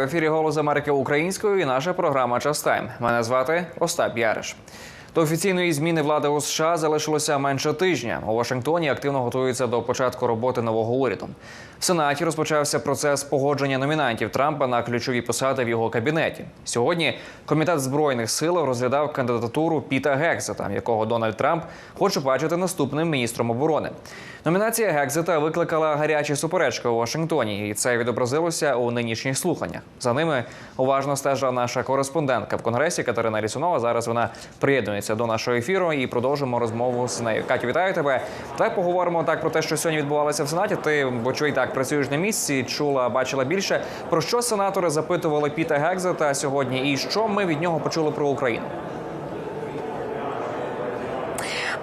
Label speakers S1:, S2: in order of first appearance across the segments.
S1: В ефірі Голос Америки українською і наша програма Час Тайм. Мене звати Остап Яриш. До офіційної зміни влади у США залишилося менше тижня. У Вашингтоні активно готуються до початку роботи нового уряду. В Сенаті розпочався процес погодження номінантів Трампа на ключові посади в його кабінеті. Сьогодні комітет збройних сил розглядав кандидатуру Піта Гексета, якого Дональд Трамп хоче бачити наступним міністром оборони. Номінація Гексета викликала гарячі суперечки у Вашингтоні, і це відобразилося у нинішніх слуханнях. За ними уважно стежила наша кореспондентка в конгресі Катерина Лісунова. Зараз вона приєднується до нашого ефіру і продовжимо розмову з нею. Катю, вітаю тебе. Давай поговоримо так про те, що сьогодні відбувалося в сенаті. Ти бо чуй так працюєш на місці, чула, бачила більше. Про що сенатори запитували Піта Гекзета сьогодні, і що ми від нього почули про Україну?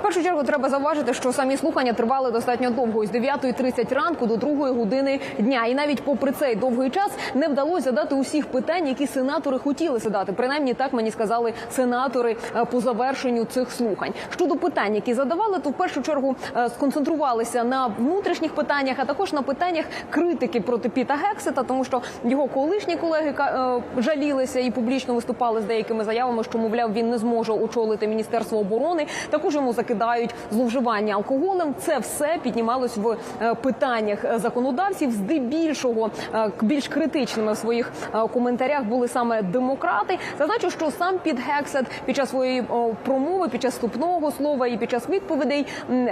S2: Першу чергу треба зауважити, що самі слухання тривали достатньо довго з 9.30 ранку до 2 години дня. І навіть попри цей довгий час не вдалося задати усіх питань, які сенатори хотіли задати. Принаймні так мені сказали сенатори е, по завершенню цих слухань. Щодо питань, які задавали, то в першу чергу е, сконцентрувалися на внутрішніх питаннях, а також на питаннях критики проти Піта Гексета, тому що його колишні колеги е, жалілися і публічно виступали з деякими заявами, що мовляв він не зможе очолити міністерство оборони. Також йому закидають зловживання алкоголем. Це все піднімалось в е, питаннях е, законодавців. Здебільшого е, більш критичними в своїх коментарях були саме демократи. Зазначу, що сам Піт Гексет під час своєї промови, під час вступного слова і під час відповідей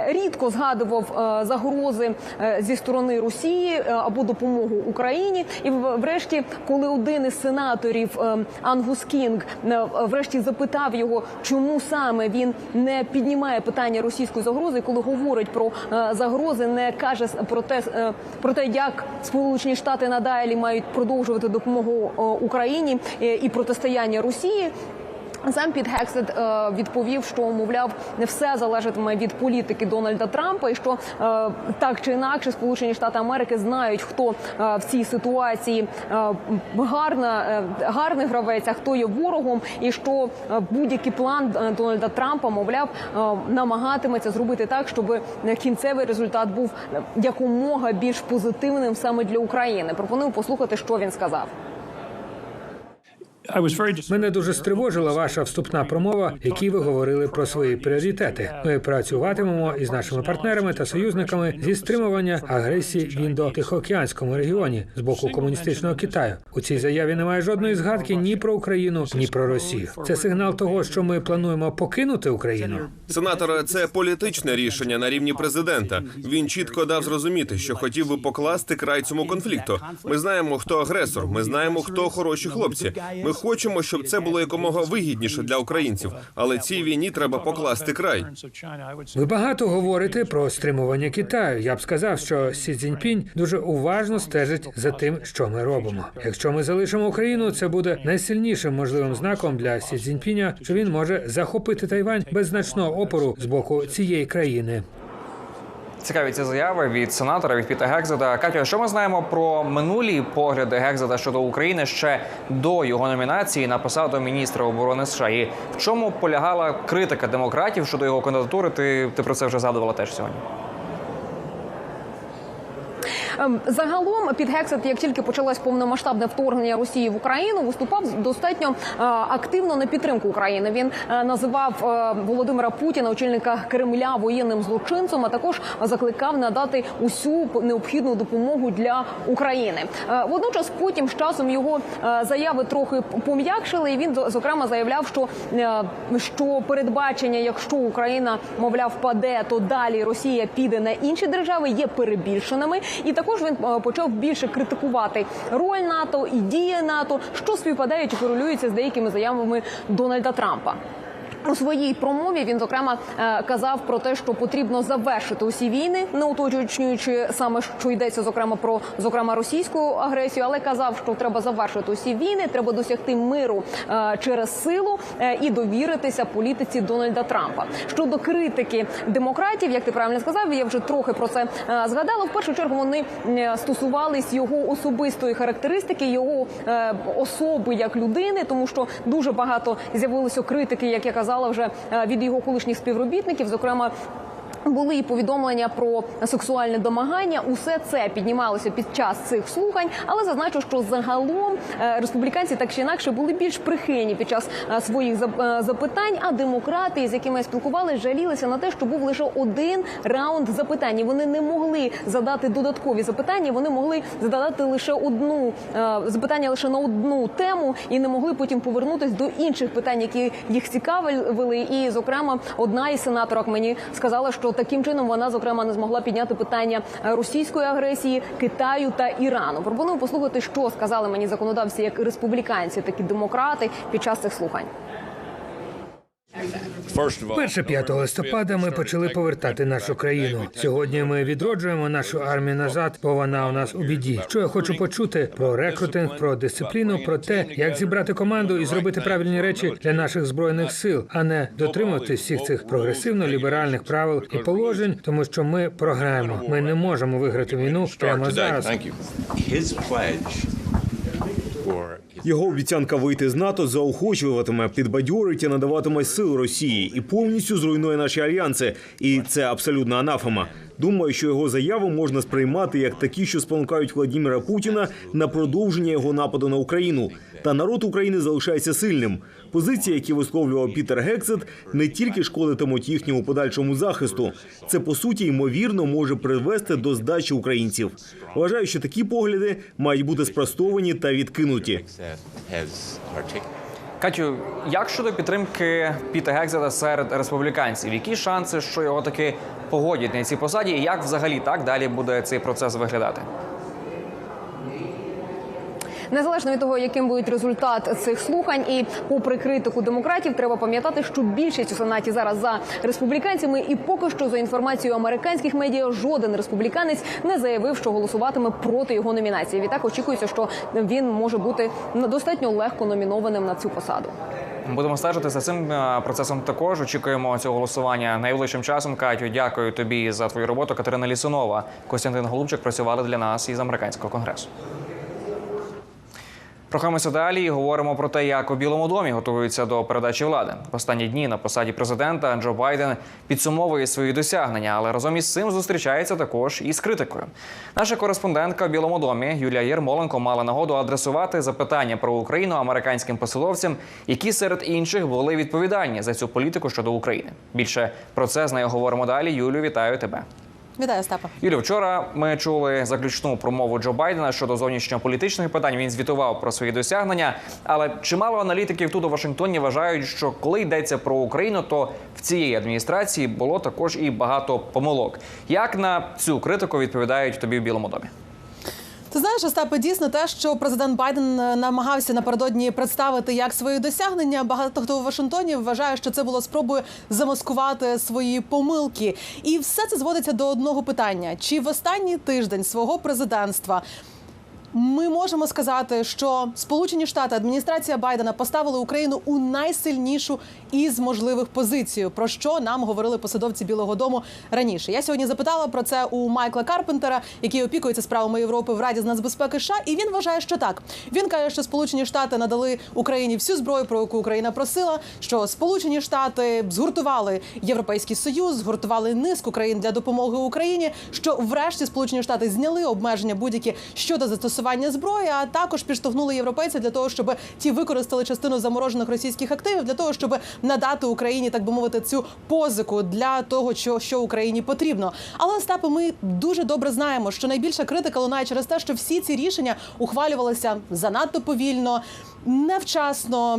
S2: рідко згадував загрози зі сторони Росії або допомогу Україні. І врешті, коли один із сенаторів Ангус Кінг врешті запитав його, чому саме він не піднімає питання російської загрози, коли говорить про е, загрози, не каже про те, е, про те, як Сполучені Штати надалі мають продовжувати допомогу е, Україні і протистояння Росії. Сам Піт Гексет е, відповів, що мовляв не все залежатиме від політики Дональда Трампа, і що е, так чи інакше Сполучені Штати Америки знають, хто е, в цій ситуації гарна, гарний гравець, а хто є ворогом, і що будь-який план Дональда Трампа, мовляв, намагатиметься зробити так, щоб кінцевий результат був якомога більш позитивним саме для України. Пропоную послухати, що він сказав.
S3: Мене дуже стривожила ваша вступна промова, в якій ви говорили про свої пріоритети. Ми працюватимемо із нашими партнерами та союзниками зі стримування агресії в індо-тихоокеанському регіоні з боку комуністичного Китаю. У цій заяві немає жодної згадки ні про Україну, ні про Росію. Це сигнал того, що ми плануємо покинути Україну.
S4: Сенатора, це політичне рішення на рівні президента. Він чітко дав зрозуміти, що хотів би покласти край цьому конфлікту. Ми знаємо, хто агресор. Ми знаємо, хто хороші хлопці. Ми хочемо, щоб це було якомога вигідніше для українців. Але цій війні треба покласти край.
S3: Ви багато говорите про стримування Китаю. Я б сказав, що Сі Цзіньпінь дуже уважно стежить за тим, що ми робимо. Якщо ми залишимо Україну, це буде найсильнішим можливим знаком для Сі Цзіньпіня, що він може захопити Тайвань без значного опору з боку цієї країни.
S1: Цікаві ці заяви від сенатора від Піта Гекзета. Катя, що ми знаємо про минулі погляди Гекзета щодо України ще до його номінації на посаду міністра оборони США? І в чому полягала критика демократів щодо його кандидатури? Ти, ти про це вже згадувала теж сьогодні.
S2: Ем, Загалом під Гексет, як тільки почалось повномасштабне вторгнення Росії в Україну, виступав достатньо е, активно на підтримку України. Він е, називав е, Володимира Путіна, очільника Кремля, воєнним злочинцем. А також закликав надати усю необхідну допомогу для України. Водночас, потім з часом його заяви трохи пом'якшили. І він зокрема заявляв, що, що передбачення, якщо Україна мовляв впаде, то далі Росія піде на інші держави, є перебільшеними. І також він е, почав більше критикувати роль НАТО і дії НАТО, що співпадають і корелюється з деякими заявами Дональда Трампа. У своїй промові він зокрема е, казав про те, що потрібно завершити усі війни, не уточнюючи саме, що йдеться зокрема про зокрема російську агресію, але казав, що треба завершити усі війни, треба досягти миру е, через силу е, і довіритися політиці Дональда Трампа. Щодо критики демократів, як ти правильно сказав, я вже трохи про це згадала. В першу чергу вони стосувались його особистої характеристики, його особи як людини, тому що дуже багато з'явилося критики, як я казала, вже е, від його колишніх співробітників, зокрема. Були і повідомлення про сексуальне домагання. Усе це піднімалося під час цих слухань, але зазначу, що загалом е, республіканці так чи інакше були більш прихильні під час е, своїх е, запитань. А демократи, з якими спілкувалися, жалілися на те, що був лише один раунд запитань. Вони не могли задати додаткові запитання. Вони могли задати лише одну запитання лише на одну тему, і не могли потім повернутися до інших питань, які їх цікавили. І, зокрема, одна із сенаторок мені сказала, що таким чином вона зокрема не змогла підняти питання російської агресії, Китаю та Ірану. Пропоную послухати, що сказали мені законодавці, як республіканці, так і демократи під час цих слухань.
S3: Перше 5 листопада ми почали повертати нашу країну. Сьогодні ми відроджуємо нашу армію назад, бо вона у нас у біді. Що я хочу почути про рекрутинг, про дисципліну, про те, як зібрати команду і зробити правильні речі для наших збройних сил, а не дотримуватись всіх цих прогресивно-ліберальних правил і положень, тому що ми програємо. Ми не можемо виграти війну прямо зараз.
S5: Його обіцянка вийти з НАТО заохочуватиме, підбадьорить і надаватиме сил Росії і повністю зруйнує наші альянси. І це абсолютна анафема. Думаю, що його заяву можна сприймати як такі, що спонукають Владіміра Путіна на продовження його нападу на Україну. Та народ України залишається сильним. Позиції, які висловлював Пітер Гексет, не тільки шкодитимуть їхньому подальшому захисту. Це по суті ймовірно може призвести до здачі українців. Вважаю, що такі погляди мають бути спростовані та відкинуті.
S1: Катю, як щодо підтримки Піта Гекзета серед республіканців? Які шанси, що його таки погодять на цій посаді, і як взагалі так далі буде цей процес виглядати?
S2: Незалежно від того, яким буде результат цих слухань, і попри критику демократів, треба пам'ятати, що більшість у сенаті зараз за республіканцями, і поки що за інформацією американських медіа, жоден республіканець не заявив, що голосуватиме проти його номінації. Відтак очікується, що він може бути достатньо легко номінованим на цю посаду.
S1: Будемо стежити за цим е, процесом. Також очікуємо цього голосування найближчим часом. Катю, дякую тобі за твою роботу. Катерина Лісунова, Костянтин Голубчик працювали для нас із американського конгресу. Рухаємося далі і говоримо про те, як у Білому домі готуються до передачі влади. В останні дні на посаді президента Джо Байден підсумовує свої досягнення, але разом із цим зустрічається також із критикою. Наша кореспондентка в Білому домі Юлія Єрмоленко мала нагоду адресувати запитання про Україну американським посадовцям, які серед інших були відповідальні за цю політику щодо України. Більше про це з нею говоримо далі. Юлю, вітаю тебе.
S6: Вітаю, Остапа.
S1: Юлі, вчора ми чули заключну промову Джо Байдена щодо зовнішньополітичних питань. Він звітував про свої досягнення. Але чимало аналітиків тут у Вашингтоні вважають, що коли йдеться про Україну, то в цієї адміністрації було також і багато помилок. Як на цю критику відповідають тобі в Білому домі?
S6: Ти знаєш, Остапе, дійсно те, що президент Байден е, намагався напередодні представити як свої досягнення. Багато хто у Вашингтоні вважає, що це було спробою замаскувати свої помилки, і все це зводиться до одного питання: чи в останній тиждень свого президентства ми можемо сказати, що Сполучені Штати, адміністрація Байдена поставили Україну у найсильнішу із можливих позицій, про що нам говорили посадовці Білого Дому раніше. Я сьогодні запитала про це у Майкла Карпентера, який опікується справами Європи в Раді з нацбезпеки США, і він вважає, що так. Він каже, що Сполучені Штати надали Україні всю зброю, про яку Україна просила. Що Сполучені Штати згуртували Європейський Союз, згуртували низку країн для допомоги Україні. Що врешті Сполучені Штати зняли обмеження будь-які щодо застосування зброї, а також підштовхнули європейців для того, щоб ті використали частину заморожених російських активів для того, щоб надати Україні, так би мовити, цю позику для того, що, що Україні потрібно. Але Остапе, ми дуже добре знаємо, що найбільша критика лунає через те, що всі ці рішення ухвалювалися занадто повільно. Невчасно,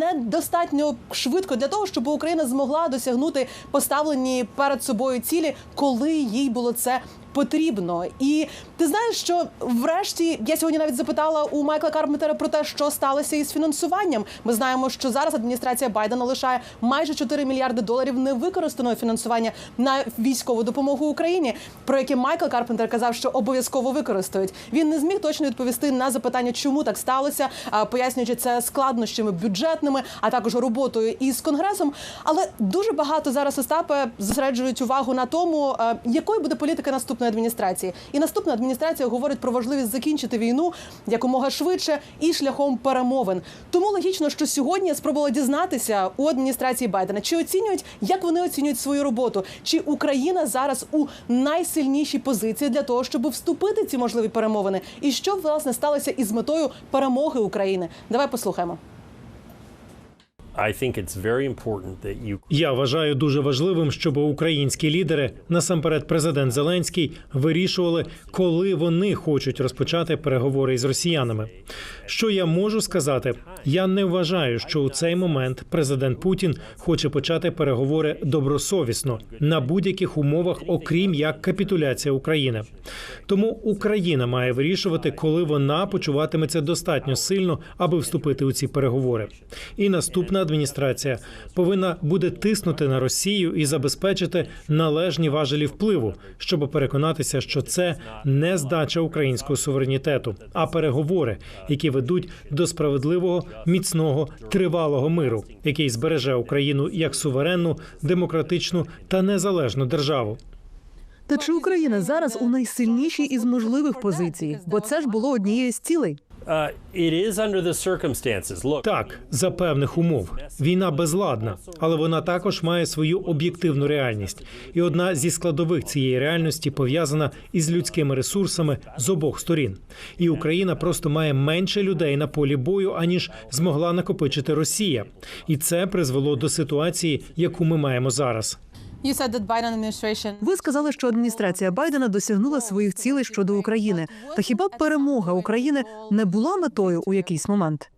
S6: недостатньо швидко для того, щоб Україна змогла досягнути поставлені перед собою цілі, коли їй було це потрібно. І ти знаєш, що врешті я сьогодні навіть запитала у Майкла Карпентера про те, що сталося із фінансуванням. Ми знаємо, що зараз адміністрація Байдена лишає майже 4 мільярди доларів невикористаного фінансування на військову допомогу Україні, про яке Майкл Карпентер казав, що обов'язково використають. Він не зміг точно відповісти на запитання, чому так сталося, пояснюючи це складнощами бюджетними, а також роботою із конгресом. Але дуже багато зараз Остапе зосереджують увагу на тому, якою буде політика наступного наступної адміністрації. І наступна адміністрація говорить про важливість закінчити війну якомога швидше і шляхом перемовин. Тому логічно, що сьогодні я спробувала дізнатися у адміністрації Байдена, чи оцінюють, як вони оцінюють свою роботу, чи Україна зараз у найсильнішій позиції для того, щоб вступити в ці можливі перемовини, і що власне сталося із метою перемоги України. Давай послухаємо.
S7: Я вважаю дуже важливим, щоб українські лідери, насамперед президент Зеленський, вирішували, коли вони хочуть розпочати переговори із росіянами. Що я можу сказати? Я не вважаю, що у цей момент президент Путін хоче почати переговори добросовісно на будь-яких умовах, окрім як капітуляція України. Тому Україна має вирішувати, коли вона почуватиметься достатньо сильно, аби вступити у ці переговори. І наступна адміністрація повинна буде тиснути на Росію і забезпечити належні важелі впливу, щоб переконатися, що це не здача українського суверенітету, а переговори, які ведуть до справедливого, міцного, тривалого миру, який збереже Україну як суверенну, демократичну та незалежну державу.
S8: Та чи Україна зараз у найсильнішій із можливих позицій? Бо це ж було однією з цілей.
S9: Uh,
S7: Так, за певних умов війна безладна, але вона також має свою об'єктивну реальність. І одна зі складових цієї реальності пов'язана із людськими ресурсами з обох сторін. І Україна просто має менше людей на полі бою, аніж змогла накопичити Росія, і це призвело до ситуації, яку ми маємо зараз.
S6: You said that Biden administration
S8: Ви сказали, що адміністрація Байдена досягнула своїх цілей щодо України. Та хіба перемога України не була метою у якийсь момент?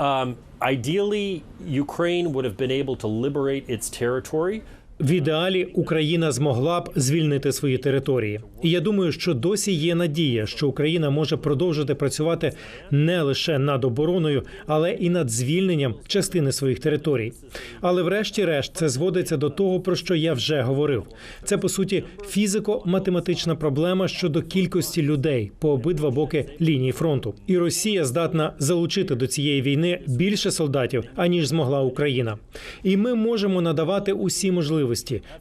S9: um, ideally, Ukraine would have been able to liberate its territory.
S7: В ідеалі Україна змогла б звільнити свої території, і я думаю, що досі є надія, що Україна може продовжити працювати не лише над обороною, але і над звільненням частини своїх територій. Але, врешті-решт, це зводиться до того, про що я вже говорив. Це по суті фізико-математична проблема щодо кількості людей по обидва боки лінії фронту. І Росія здатна залучити до цієї війни більше солдатів аніж змогла Україна. І ми можемо надавати усі можливості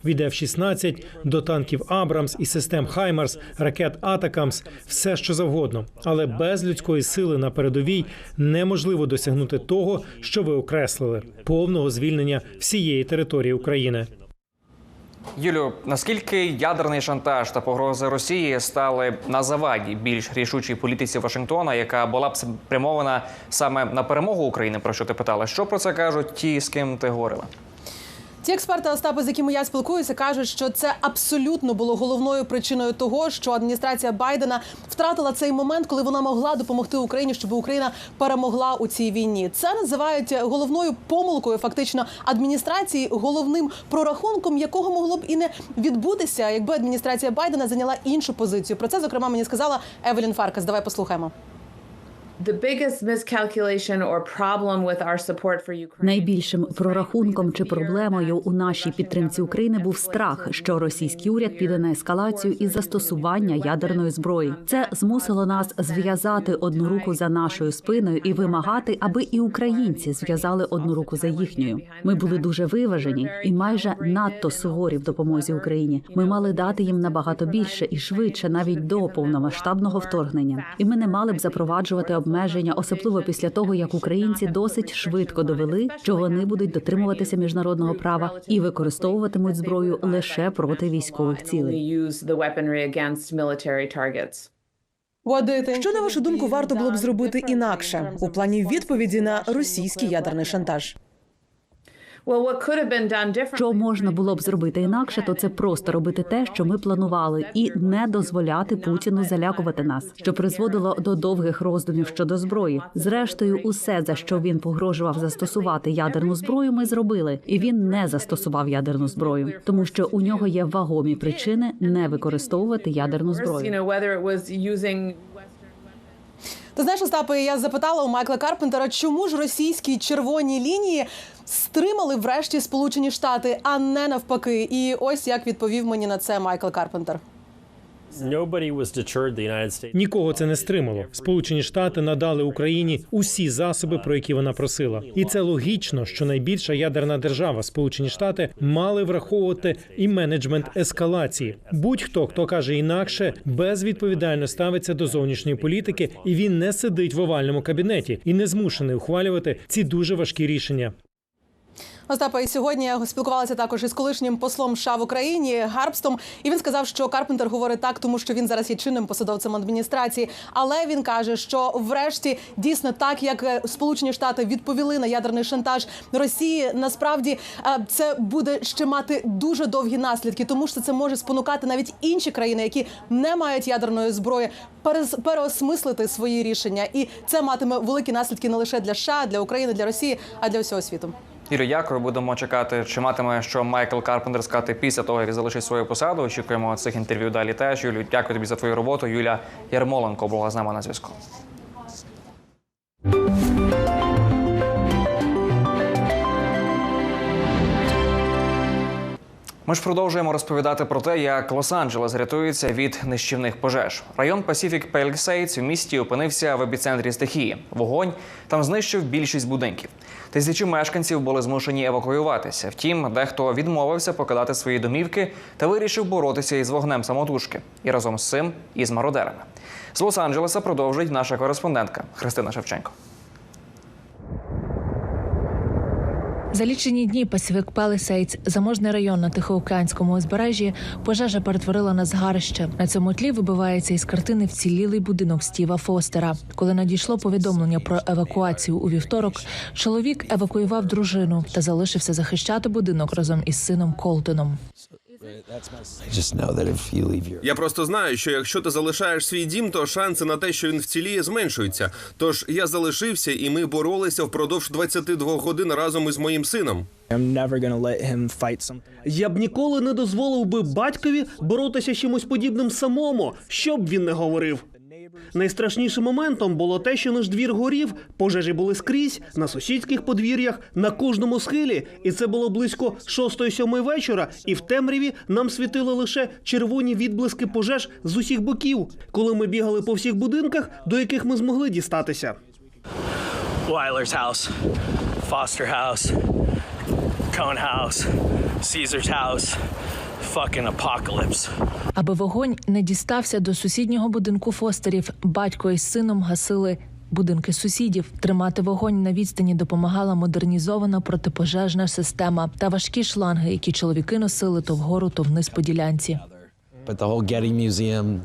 S7: від F-16 до танків Абрамс і систем Хаймарс, ракет Атакамс, все що завгодно. Але без людської сили на передовій неможливо досягнути того, що ви окреслили повного звільнення всієї території України.
S1: Юлю, наскільки ядерний шантаж та погрози Росії стали на заваді більш рішучій політиці Вашингтона, яка була б спрямована саме на перемогу України, про що ти питала? Що про це кажуть ті, з ким ти говорила?
S6: Ті експерти Остапи, з якими я спілкуюся, кажуть, що це абсолютно було головною причиною того, що адміністрація Байдена втратила цей момент, коли вона могла допомогти Україні, щоб Україна перемогла у цій війні. Це називають головною помилкою, фактично адміністрації, головним прорахунком, якого могло б і не відбутися, якби адміністрація Байдена зайняла іншу позицію. Про це зокрема мені сказала Евелін Фаркас. Давай послухаємо.
S10: Найбільшим прорахунком чи проблемою у нашій підтримці України був страх, що російський уряд піде на ескалацію із застосування ядерної зброї. Це змусило нас зв'язати одну руку за нашою спиною і вимагати, аби і українці зв'язали одну руку за їхньою. Ми були дуже виважені і майже надто суворі в допомозі Україні. Ми мали дати їм набагато більше і швидше, навіть до повномасштабного вторгнення. І ми не мали б запроваджувати обмеження, особливо після того, як українці досить швидко довели, що вони будуть дотримуватися міжнародного права і використовуватимуть зброю лише проти військових цілей.
S8: Що на вашу думку варто було б зробити інакше у плані відповіді на російський ядерний шантаж?
S10: Що можна було б зробити інакше, то це просто робити те, що ми планували, і не дозволяти Путіну залякувати нас, що призводило до довгих роздумів щодо зброї. Зрештою, усе за що він погрожував застосувати ядерну зброю, ми зробили, і він не застосував ядерну зброю, тому що у нього є вагомі причини не використовувати ядерну зброю.
S6: Ти знаєш, Остапе, я запитала у Майкла Карпентера, чому ж російські червоні лінії стримали врешті Сполучені Штати, а не навпаки. І ось як відповів мені на це Майкл Карпентер.
S7: Нікого це не стримало. Сполучені Штати надали Україні усі засоби, про які вона просила, і це логічно, що найбільша ядерна держава, Сполучені Штати, мали враховувати і менеджмент ескалації. Будь-хто, хто каже інакше, безвідповідально ставиться до зовнішньої політики, і він не сидить в овальному кабінеті і не змушений ухвалювати ці дуже важкі рішення.
S6: Остапа, і сьогодні я спілкувалася також із колишнім послом США в Україні Гарбстом. І він сказав, що Карпентер говорить так, тому що він зараз є чинним посадовцем адміністрації. Але він каже, що врешті дійсно так, як е, Сполучені Штати відповіли на ядерний шантаж Росії, насправді е, це буде ще мати дуже довгі наслідки, тому що це може спонукати навіть інші країни, які не мають ядерної зброї, переосмислити свої рішення. І це матиме великі наслідки не лише для США, для України, для Росії, а для всього світу.
S1: Юлі, дякую. Будемо чекати, чи матиме що Майкл Карпентер сказати після того, як залишить свою посаду. Очікуємо цих інтерв'ю далі. Теж Юлю, дякую тобі за твою роботу. Юля Ярмоленко була з нами на зв'язку. Ми ж продовжуємо розповідати про те, як Лос-Анджелес рятується від нищівних пожеж. Район Pacific Palisades у місті опинився в епіцентрі стихії. Вогонь там знищив більшість будинків. Тисячі мешканців були змушені евакуюватися. Втім, дехто відмовився покидати свої домівки та вирішив боротися із вогнем самотужки і разом з цим із мародерами. З Лос-Анджелеса продовжить наша кореспондентка Христина Шевченко.
S11: За лічені дні Pacific Palisades, заможний район на Тихоокеанському узбережжі, пожежа перетворила на згарище. На цьому тлі вибивається із картини вцілілий будинок Стіва Фостера. Коли надійшло повідомлення про евакуацію у вівторок, чоловік евакуював дружину та залишився захищати будинок разом із сином Колтоном.
S4: Я просто знаю, що якщо ти залишаєш свій дім, то шанси на те, що він вціліє, зменшуються. Тож я залишився, і ми боролися впродовж 22 годин разом із моїм сином.
S12: Я б ніколи не дозволив би батькові боротися з чимось подібним самому, що б він не говорив. Найстрашнішим моментом було те, що наш двір горів, пожежі були скрізь, на сусідських подвір'ях, на кожному схилі, і це було близько 6-7 вечора, і в темряві нам світили лише червоні відблиски пожеж з усіх боків, коли ми бігали по всіх будинках, до яких ми змогли дістатися.
S13: Weiler's house, Foster house, Cone house, Caesar's house. Fucking apocalypse.
S11: Аби вогонь не дістався до сусіднього будинку Фостерів, батько із сином гасили будинки сусідів. Тримати вогонь на відстані допомагала модернізована протипожежна система та важкі шланги, які чоловіки носили то вгору, то вниз по ділянці.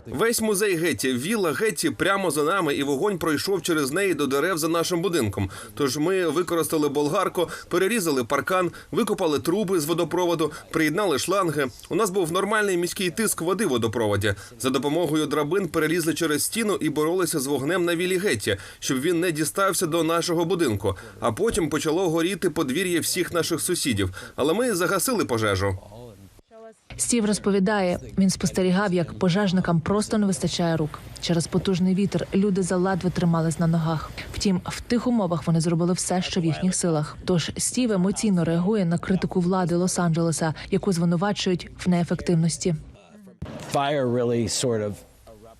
S4: Весь музей Гетті, вілла Гетті прямо за нами, і вогонь пройшов через неї до дерев за нашим будинком. Тож ми використали болгарку, перерізали паркан, викопали труби з водопроводу, приєднали шланги. У нас був нормальний міський тиск води в водопроводі. За допомогою драбин перелізли через стіну і боролися з вогнем на віллі Гетті, щоб він не дістався до нашого будинку. А потім почало горіти подвір'я всіх наших сусідів. Але ми загасили пожежу.
S11: Стів розповідає, він спостерігав, як пожежникам просто не вистачає рук. Через потужний вітер люди заледве тримались на ногах. Втім, в тих умовах вони зробили все, що в їхніх силах. Тож Стів емоційно реагує на критику влади Лос-Анджелеса, яку звинувачують в неефективності.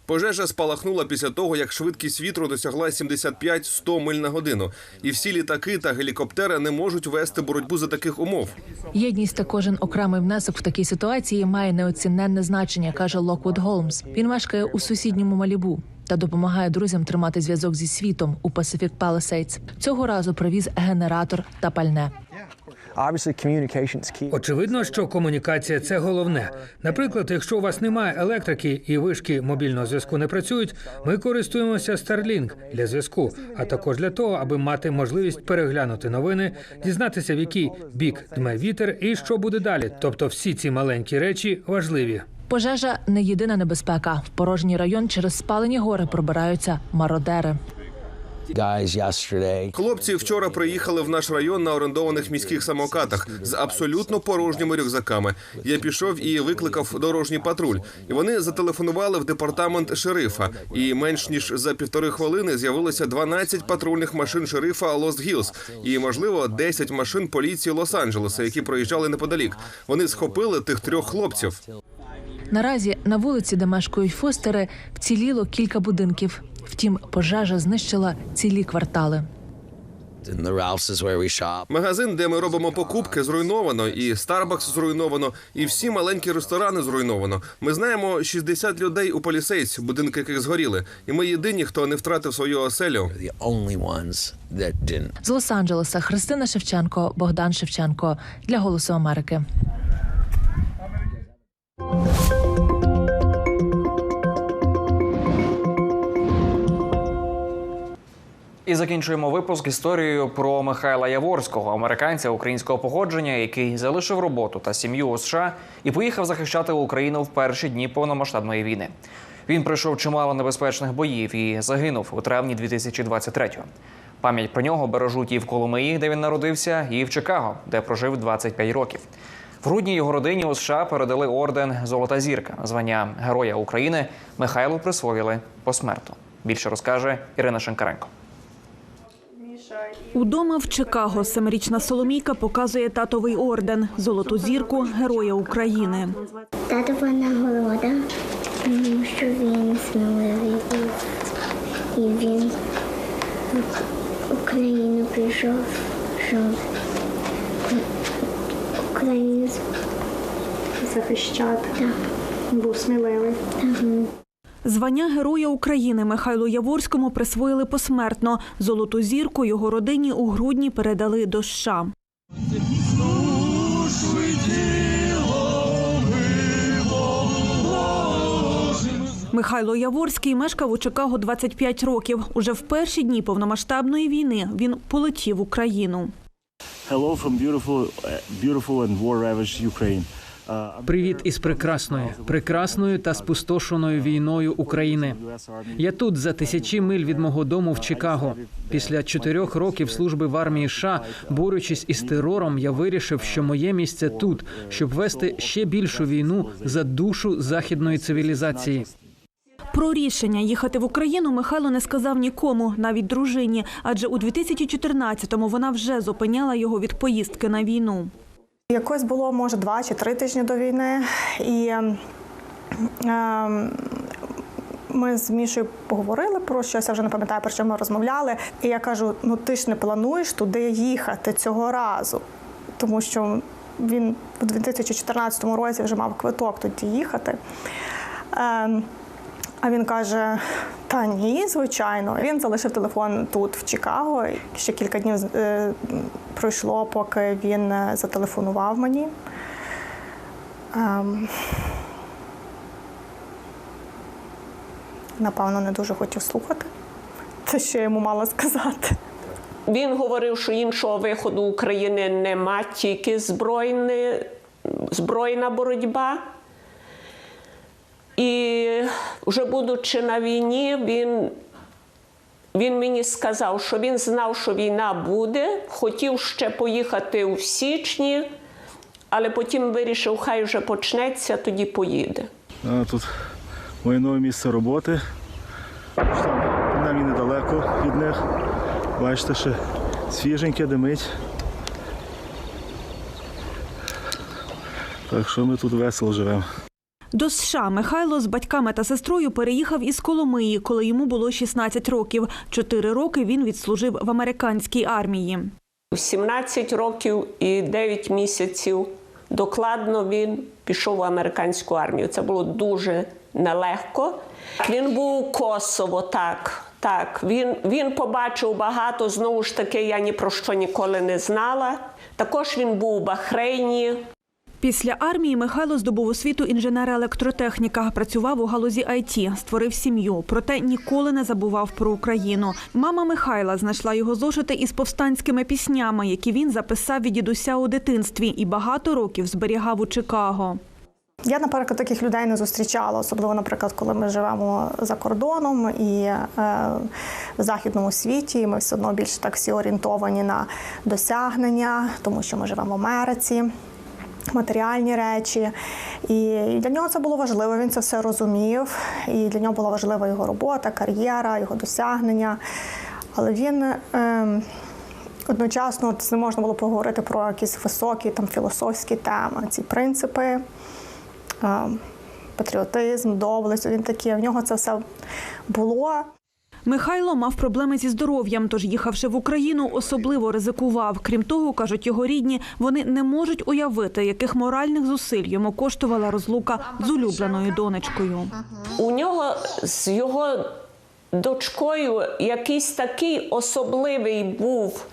S4: Пожежа спалахнула після того, як швидкість вітру досягла 75-100 миль на годину, і всі літаки та гелікоптери не можуть вести боротьбу за таких умов.
S11: Єдність та кожен окремий внесок в такій ситуації має неоціненне значення, каже Локвуд Голмс. Він мешкає у сусідньому Малібу та допомагає друзям тримати зв'язок зі світом у Pacific Palisades. Цього разу привіз генератор та пальне.
S3: Очевидно, що комунікація це головне. Наприклад, якщо у вас немає електрики і вишки мобільного зв'язку не працюють, ми користуємося Starlink для зв'язку, а також для того, аби мати можливість переглянути новини, дізнатися, в який бік дме вітер і що буде далі. Тобто, всі ці маленькі речі важливі.
S11: Пожежа не єдина небезпека. В порожній район через спалені гори пробираються мародери.
S4: Хлопці вчора приїхали в наш район на орендованих міських самокатах з абсолютно порожніми рюкзаками. Я пішов і викликав дорожній патруль. І вони зателефонували в департамент шерифа. І менш ніж за півтори хвилини з'явилося 12 патрульних машин шерифа Лост Гілз і, можливо, 10 машин поліції Лос-Анджелеса, які проїжджали неподалік. Вони схопили тих трьох хлопців.
S11: Наразі на вулиці, де мешкають фостери, вціліло кілька будинків. Втім, пожежа знищила цілі квартали.
S4: Магазин, де ми робимо покупки, зруйновано, і Starbucks зруйновано, і всі маленькі ресторани зруйновано. Ми знаємо 60 людей у Полісейць, будинки яких згоріли, і ми єдині, хто не втратив свою оселю.
S11: З Лос-Анджелеса Христина Шевченко, Богдан Шевченко для Голосу Америки.
S1: І закінчуємо випуск історією про Михайла Яворського, американця українського походження, який залишив роботу та сім'ю у США і поїхав захищати Україну в перші дні повномасштабної війни. Він пройшов чимало небезпечних боїв і загинув у травні 2023-го. Пам'ять про нього бережуть і в Коломиї, де він народився, і в Чикаго, де прожив 25 років. В грудні його родині у США передали орден Золота зірка, звання Героя України. Михайлу присвоїли посмертно. Більше розкаже Ірина Шенкаренко.
S14: Удома в Чикаго семирічна Соломійка показує татовий орден Золоту зірку Героя України.
S15: Татова нагорода, тому що він сміливий. І він в Україну прийшов, щоб Україну захищати. Так. Був сміливий.
S14: Звання Героя України Михайлу Яворському присвоїли посмертно. Золоту зірку його родині у грудні передали до США. Михайло Яворський мешкав у Чикаго 25 років. Уже в перші дні повномасштабної війни він полетів в Україну.
S16: Hello from beautiful, uh, beautiful and war-ravaged Ukraine.
S17: Привіт із прекрасною, прекрасною та спустошеною війною України. Я тут за тисячі миль від мого дому в Чикаго. Після чотирьох років служби в армії США, борючись із терором, я вирішив, що моє місце тут, щоб вести ще більшу війну за душу західної цивілізації.
S14: Про рішення їхати в Україну Михайло не сказав нікому, навіть дружині, адже у 2014-му вона вже зупиняла його від поїздки на війну.
S18: Якось було, може, два чи три тижні до війни, і е, ми з Мішою поговорили про щось, я вже не пам'ятаю, про що ми розмовляли. І я кажу: ну ти ж не плануєш туди їхати цього разу, тому що він у 2014 році вже мав квиток тоді їхати. Е, а він каже: Та ні, звичайно. Він залишив телефон тут, в Чикаго. Ще кілька днів е, пройшло, поки він е, зателефонував мені. Ем, напевно, не дуже хотів слухати. Це що я йому мала сказати.
S19: Він говорив, що іншого виходу України нема, тільки збройне, збройна боротьба. І вже будучи на війні, він, він мені сказав, що він знав, що війна буде, хотів ще поїхати у січні, але потім вирішив, хай вже почнеться, тоді поїде.
S16: Тут моє нове місце роботи. Там, принаймні недалеко від них. Бачите, ще свіженьке димить. Так що ми тут весело живемо.
S14: До США Михайло з батьками та сестрою переїхав із Коломиї, коли йому було 16 років. Чотири роки він відслужив в американській армії.
S19: У 17 років і 9 місяців докладно він пішов в американську армію. Це було дуже нелегко. Він був у Косово, так. Так, він, він побачив багато. Знову ж таки, я ні про що ніколи не знала. Також він був у Бахрейні.
S14: Після армії Михайло здобув освіту інженера-електротехніка, працював у галузі IT, створив сім'ю, проте ніколи не забував про Україну. Мама Михайла знайшла його зошити із повстанськими піснями, які він записав від дідуся у дитинстві і багато років зберігав у Чикаго.
S18: Я, наприклад, таких людей не зустрічала, особливо, наприклад, коли ми живемо за кордоном і е, в західному світі. Ми все одно більше так всі орієнтовані на досягнення, тому що ми живемо в Америці. Матеріальні речі, і для нього це було важливо. Він це все розумів. І для нього була важлива його робота, кар'єра, його досягнення. Але він е, одночасно не можна було поговорити про якісь високі там філософські теми, ці принципи. Е, патріотизм, доблесть. Він такий, в нього це все було.
S14: Михайло мав проблеми зі здоров'ям, тож їхавши в Україну, особливо ризикував. Крім того, кажуть його рідні, вони не можуть уявити, яких моральних зусиль йому коштувала розлука з улюбленою донечкою.
S19: У нього з його дочкою якийсь такий особливий був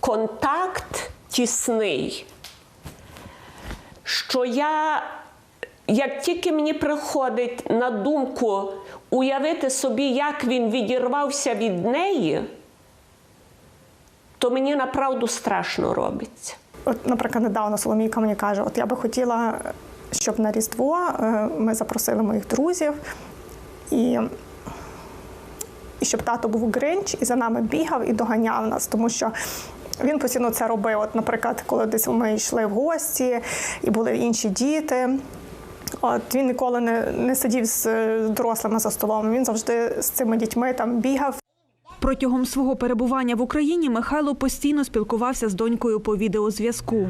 S19: контакт тісний, що я, як тільки мені приходить на думку уявити собі, як він відірвався від неї, то мені направду страшно робиться.
S18: От, наприклад, недавно Соломійка мені каже: от я би хотіла, щоб на Різдво е, ми запросили моїх друзів і. І щоб тато був гринч і за нами бігав і доганяв нас, тому що він постійно це робив. От, наприклад, коли десь ми йшли в гості і були інші діти. От він ніколи не, не сидів з е, дорослими за столом. Він завжди з цими дітьми там бігав.
S14: Протягом свого перебування в Україні Михайло постійно спілкувався з донькою по відеозв'язку.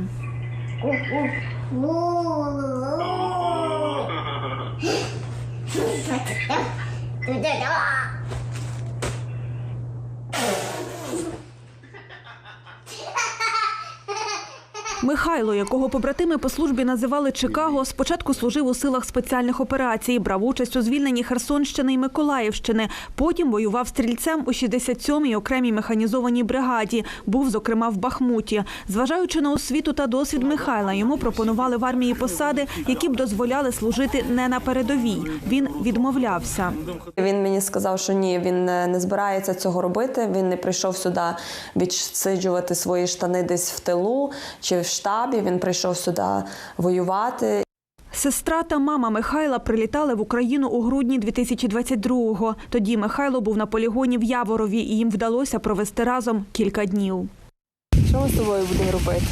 S14: Михайло, якого побратими по службі називали Чикаго, спочатку служив у силах спеціальних операцій, брав участь у звільненні Херсонщини і Миколаївщини. Потім воював стрільцем у 67-й окремій механізованій бригаді. Був, зокрема, в Бахмуті. Зважаючи на освіту та досвід Михайла, йому пропонували в армії посади, які б дозволяли служити не на передовій. Він відмовлявся.
S20: Він мені сказав, що ні, він не збирається цього робити. Він не прийшов сюди відсиджувати свої штани десь в тилу чи в штабі. Він прийшов сюди воювати.
S14: Сестра та мама Михайла прилітали в Україну у грудні 2022-го. Тоді Михайло був на полігоні в Яворові, і їм вдалося провести разом кілька днів.
S21: Що ми з тобою будемо робити?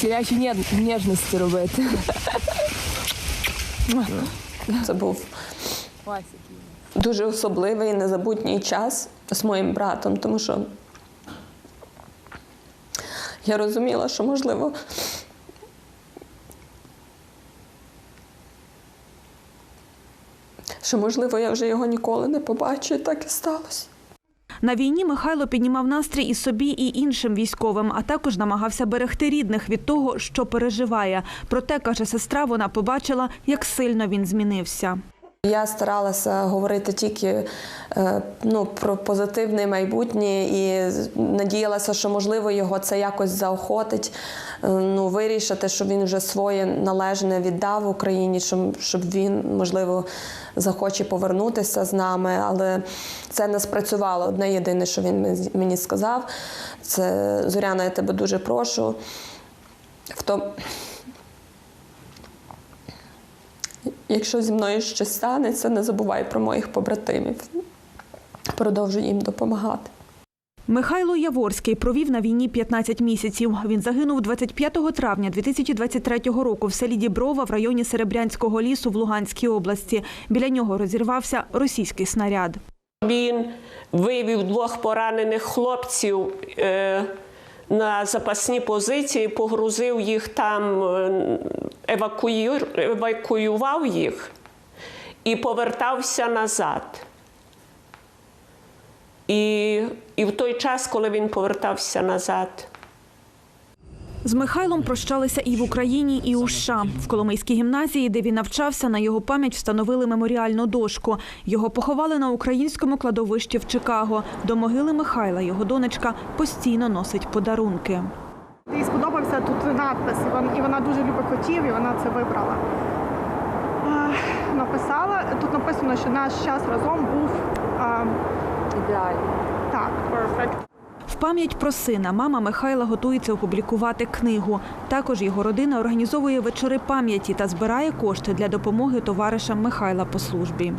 S21: Тілячі ні- ніжності робити.
S20: Це був дуже особливий незабутній час з моїм братом, тому що я розуміла, що можливо. Що, можливо, я вже його ніколи не побачу, і так і сталося.
S14: На війні Михайло піднімав настрій і собі, і іншим військовим, а також намагався берегти рідних від того, що переживає. Проте, каже сестра, вона побачила, як сильно він змінився.
S20: Я старалася говорити тільки е, ну, про позитивне майбутнє і надіялася, що можливо його це якось заохотить, е, ну, вирішити, що він вже своє належне віддав Україні, щоб, щоб він, можливо, захоче повернутися з нами. Але це не спрацювало. Одне єдине, що він мені сказав, це Зоряна, я тебе дуже прошу. В тому, Якщо зі мною щось станеться, не забувай про моїх побратимів. Продовжуй їм допомагати.
S14: Михайло Яворський провів на війні 15 місяців. Він загинув 25 травня 2023 року в селі Діброва в районі Серебрянського лісу в Луганській області. Біля нього розірвався російський снаряд.
S19: Він вивів двох поранених хлопців е, на запасні позиції, погрузив їх там, е, евакую... евакуював їх і повертався назад. І, і в той час, коли він повертався назад,
S14: З Михайлом прощалися і в Україні, і у США. В Коломийській гімназії, де він навчався, на його пам'ять встановили меморіальну дошку. Його поховали на українському кладовищі в Чикаго. До могили Михайла його донечка постійно носить подарунки.
S18: Їй сподобався тут надпис, і вона дуже любить котів, і вона це вибрала. Написала, тут написано, що наш час разом був ідеальний. Так, перфект.
S14: Пам'ять про сина мама Михайла готується опублікувати книгу. Також його родина організовує вечори пам'яті та збирає кошти для допомоги товаришам Михайла по службі.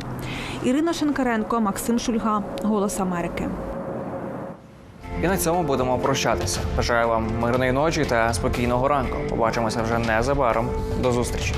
S14: Ірина Шенкаренко, Максим Шульга, Голос Америки.
S1: І на цьому будемо прощатися. Бажаю вам мирної ночі та спокійного ранку. Побачимося вже незабаром. До зустрічі.